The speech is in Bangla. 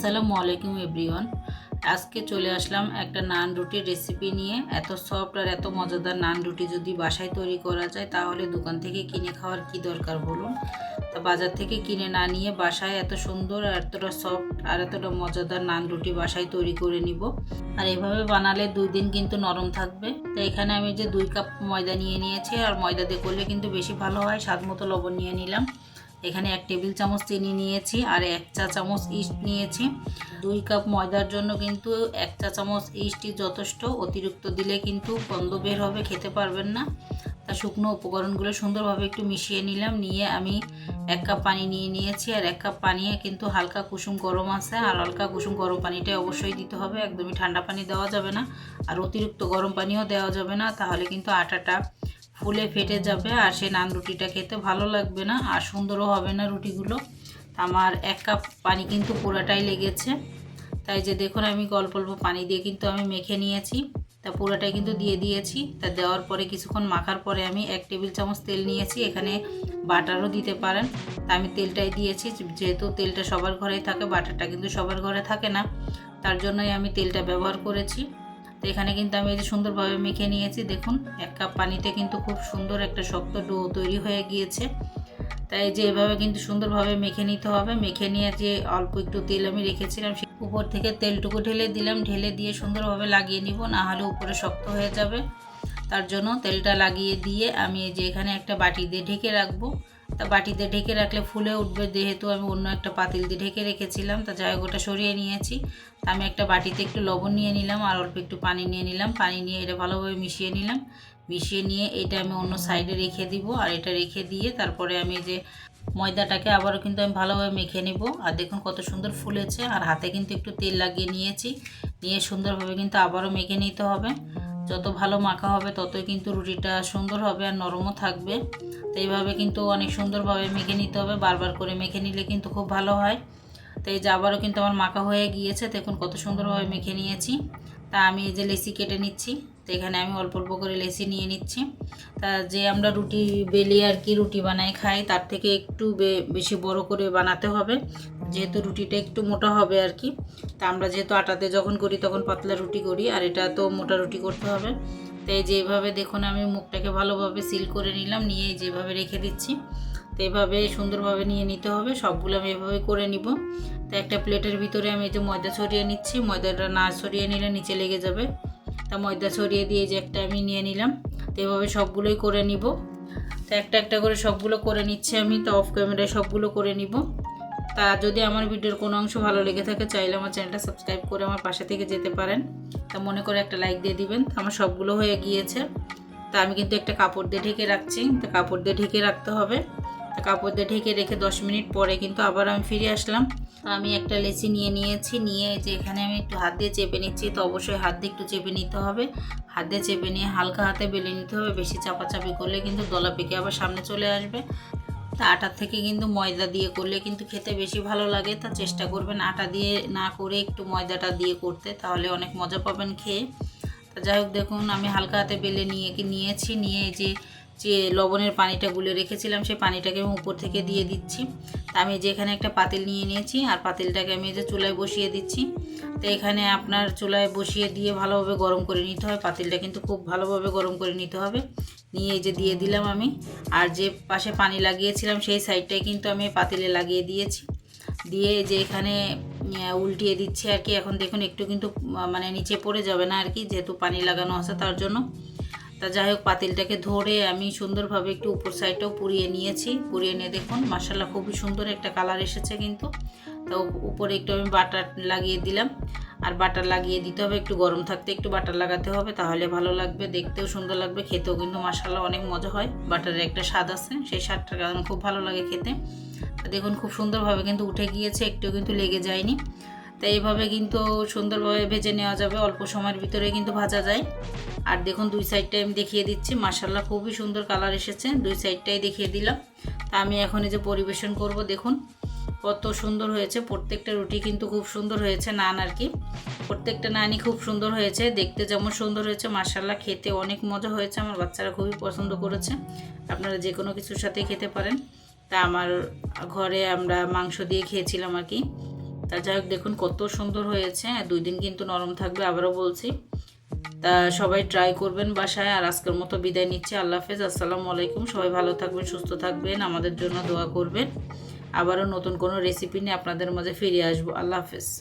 আসসালামু আলাইকুম এভরিওয়ান। আজকে চলে আসলাম একটা নান রুটির রেসিপি নিয়ে। এত সফট আর এত মজাদার নান রুটি যদি বাসায় তৈরি করা যায়, তাহলে দোকান থেকে কিনে খাওয়ার কি দরকার বলুন? তা বাজার থেকে কিনে না নিয়ে বাসায় এত সুন্দর আর এতটা সফট আর এতটা মজাদার নান রুটি বাসায় তৈরি করে নিব। আর এভাবে বানালে দুই দিন কিন্তু নরম থাকবে। তো এখানে আমি যে দুই কাপ ময়দা নিয়ে নিয়েছি, আর ময়দা দিয়ে করলে কিন্তু বেশি ভালো হয়। স্বাদ মতো লবণ নিয়ে নিলাম। এখানে এক টেবিল চামচ চিনি নিয়েছি আর এক চা চামচ ইস্ট নিয়েছি। দুই কাপ ময়দার জন্য কিন্তু এক চা চামচ ইস্টই যথেষ্ট। অতিরিক্ত দিলে কিন্তু গন্ধ বের হবে, খেতে পারবেন না। তা শুকনো উপকরণগুলো সুন্দরভাবে একটু মিশিয়ে নিলাম। নিয়ে আমি এক কাপ পানি নিয়ে নিয়েছি আর এক কাপ পানি কিন্তু হালকা কুসুম গরম আছে। আর হালকা কুসুম গরম পানিটাই অবশ্যই দিতে হবে। একদমই ঠান্ডা পানি দেওয়া যাবে না। আর অতিরিক্ত গরম পানিও দেওয়া যাবে না। তাহলে কিন্তু আটাটা ফুলে ফেটে যাবে আর সেই নান রুটিটা খেতে ভালো লাগবে না আর সুন্দরও হবে না রুটিগুলো। আমার এক কাপ পানি কিন্তু পুরাটাই লেগেছে। তাই যে দেখুন আমি অল্প অল্প পানি দিয়ে কিন্তু আমি মেখে নিয়েছি। তা পুরোটাই কিন্তু দিয়ে দিয়েছি। তা দেওয়ার পরে কিছুক্ষণ মাখার পরে আমি এক টেবিল চামচ তেল নিয়েছি। এখানে বাটারও দিতে পারেন। তা আমি তেলটাই দিয়েছি। যেহেতু তেলটা সবার ঘরেই থাকে, বাটারটা কিন্তু সবার ঘরে থাকে না, তার জন্যই আমি তেলটা ব্যবহার করেছি। তো এখানে কিন্তু আমি এই যে সুন্দরভাবে মেখে নিয়েছি, দেখুন, এক কাপ পানিতে কিন্তু খুব সুন্দর একটা শক্ত ডো তৈরি হয়ে গিয়েছে। তাই যে এভাবে কিন্তু সুন্দরভাবে মেখে নিতে হবে, মেখে নিয়ে যে অল্প একটু তেল আমি রেখেছিলাম, সে উপর থেকে তেলটুকু ঢেলে দিলাম, ঢেলে দিয়ে সুন্দরভাবে লাগিয়ে নিব, না হলে উপরে শক্ত হয়ে যাবে। তার জন্য তেলটা লাগিয়ে দিয়ে আমি এই যে এখানে একটা বাটি দিয়ে ঢেকে রাখব। তা বাটিতে ঢেকে রাখলে ফুলে উঠবে, যেহেতু আমি অন্য একটা পাতিল দিয়ে ঢেকে রেখেছিলাম। তা যাই ওটা সরিয়ে নিয়েছি। তা আমি একটা বাটিতে একটু লবণ নিয়ে নিলাম আর অল্প একটু পানি নিয়ে নিলাম। পানি নিয়ে এটা ভালোভাবে মিশিয়ে নিলাম। মিশিয়ে নিয়ে এটা আমি অন্য সাইডে রেখে দিব আর এটা রেখে দিয়ে তারপরে আমি যে ময়দাটাকে আবারও কিন্তু আমি ভালোভাবে মেখে নিব। আর দেখুন কত সুন্দর ফুলেছে আর হাতে কিন্তু একটু তেল লাগিয়ে নিয়েছি। নিয়ে সুন্দরভাবে কিন্তু আবারও মেখে নিতে হবে। যত ভালো মাখা হবে, ততই কিন্তু রুটিটা সুন্দর হবে আর নরমও থাকবে। তো এইভাবে কিন্তু অনেক সুন্দরভাবে মেখে নিতে হবে, বারবার করে মেখে নিলে কিন্তু খুব ভালো হয়। তো এই যে আবারও কিন্তু আমার মাখা হয়ে গিয়েছে, দেখুন কত সুন্দরভাবে মেখে নিয়েছি। তা আমি এই যে লেসি কেটে নিচ্ছি, তো এখানে আমি অল্প অল্প করে লেসি নিয়ে নিচ্ছি। তা যে আমরা রুটি, বেলি আর কি রুটি বানাই খাই, তার থেকে একটু বেশি বড় করে বানাতে হবে। যেহেতু রুটিটা একটু মোটা হবে আর কি, তা আমরা যেহেতু আটাতে যখন করি তখন পাতলা রুটি করি, আর এটা তো মোটা রুটি করতে হবে। তাই যেভাবে দেখুন আমি মুখটাকে ভালোভাবে সিল করে নিলাম, নিয়ে যেভাবে রেখে দিচ্ছি, তো এভাবে সুন্দরভাবে নিয়ে নিতে হবে, সবগুলো আমি এভাবে করে নিব। তো একটা প্লেটের ভিতরে আমি এই যে ময়দা ছড়িয়ে নিচ্ছি, ময়দাটা না ছড়িয়ে নিলে নিচে লেগে যাবে। তা ময়দা ছড়িয়ে দিয়ে যে একটা আমি নিয়ে নিলাম, তো এভাবে সবগুলোই করে নিব। তো একটা একটা করে সবগুলো করে নিচ্ছি আমি, তো অফ ক্যামেরায় সবগুলো করে নিব। তা যদি আমার ভিডিওর কোনো অংশ ভালো লেগে থাকে, চাইলে আমার চ্যানেলটা সাবস্ক্রাইব করে আমার পাশে থেকে যেতে পারেন। তা মনে করে একটা লাইক দিয়ে দিবেন। আমার সবগুলো হয়ে গিয়েছে। তা আমি কিন্তু একটা কাপড় দিয়ে ঢেকে রাখছি। তো কাপড় দিয়ে ঢেকে রাখতে হবে। তা কাপড় দিয়ে ঢেকে রেখে দশ মিনিট পরে কিন্তু আবার আমি ফিরে আসলাম। আমি একটা লেচি নিয়ে নিয়েছি। নিয়ে যে এখানে আমি একটু হাত দিয়ে চেপে নিচ্ছি। তো অবশ্যই হাত দিয়ে একটু চেপে নিতে হবে। হাত দিয়ে চেপে নিয়ে হালকা হাতে বেলে নিতে হবে। বেশি চাপাচাপি করলে কিন্তু দলা পেকে আবার সামনে চলে আসবে। তা আটার থেকে কিন্তু ময়দা দিয়ে করলে কিন্তু খেতে বেশি ভালো লাগে। তা চেষ্টা করবেন আটা দিয়ে না করে একটু ময়দাটা দিয়ে করতে, তাহলে অনেক মজা পাবেন খেয়ে। তা যাই হোক, দেখুন, আমি হালকা হাতে বেলে নিয়ে কি নিয়েছি, নিয়ে যে যে লবণের পানিটা গুলে রেখেছিলাম সেই পানিটাকে আমি উপর থেকে দিয়ে দিচ্ছি। তা আমি যেখানে একটা পাতিল নিয়ে নিয়েছি, আর পাতিলটাকে আমি যে চুলায় বসিয়ে দিচ্ছি। তো এখানে আপনার চুলায় বসিয়ে দিয়ে ভালোভাবে গরম করে নিতে হবে পাতিলটা কিন্তু খুব ভালোভাবে গরম করে নিতে হবে। নিয়ে এই যে দিয়ে দিলাম আমি। আর যে পাশে পানি লাগিয়েছিলাম, সেই সাইডটাই কিন্তু আমি পাতিলে লাগিয়ে দিয়েছি। দিয়ে যে এখানে উল্টিয়ে দিচ্ছি আর কি। এখন দেখুন, একটু কিন্তু মানে নিচে পড়ে যাবে না আর কি, যেহেতু পানি লাগানো আছে তার জন্য। তা যাই হোক, পাতিলটাকে ধরে আমি সুন্দরভাবে একটু উপর সাইডটাও পুড়িয়ে নিয়েছি। পুড়িয়ে নিয়ে দেখুন মাসাল্লাহ খুবই সুন্দর একটা কালার এসেছে কিন্তু। তো উপরে একটু আমি বাটার লাগিয়ে দিলাম। আর বাটার লাগিয়ে দিতে হবে, একটু গরম থাকতে একটু বাটার লাগাতে হবে, তাহলে ভালো লাগবে, দেখতেও সুন্দর লাগবে, খেতেও কিন্তু মাসাল্লাহ অনেক মজা হয় বাটারের একটা স্বাদ আছে, সেই স্বাদটার কারণে খুব ভালো লাগে খেতে। দেখুন খুব সুন্দরভাবে কিন্তু উঠে গিয়েছে একটু কিন্তু লেগে যায়নি। তাই এইভাবে কিন্তু সুন্দরভাবে ভেজে নেওয়া যাবে, অল্প সময়ের ভিতরে কিন্তু ভাজা যায়। আর দেখুন দুই সাইডটাই আমি দেখিয়ে দিচ্ছি মাসাল্লাহ খুবই সুন্দর কালার এসেছে, দুই সাইডটাই দেখিয়ে দিলাম। তা আমি এখন এই যে পরিবেশন করব, দেখুন। কত সুন্দর হয়েছে। প্রত্যেকটা রুটি কিন্তু খুব সুন্দর হয়েছে নান আর কি। প্রত্যেকটা নানই খুব সুন্দর হয়েছে। দেখতে যেমন সুন্দর হয়েছে মার্শাল্লাহ খেতে অনেক মজা হয়েছে। আমার বাচ্চারা খুবই পছন্দ করেছে। আপনারা যে কোনো কিছুর সাথে খেতে পারেন। তা আমার ঘরে আমরা মাংস দিয়ে খেয়েছিলাম আর কি। তা যাই হোক, দেখুন কত সুন্দর হয়েছে। দুই দিন কিন্তু নরম থাকবে আবারও বলছি। তা সবাই ট্রাই করবেন বাসায়। আর আজকের মতো বিদায় নিচ্ছি। আল্লাহ হাফেজ। আসসালামু আলাইকুম। সবাই ভালো থাকবেন, সুস্থ থাকবেন। আমাদের জন্য দোয়া করবেন। আবারও নতুন কোনো রেসিপি নিয়ে আপনাদের মাঝে ফিরে আসব। আল্লাহ হাফেজ।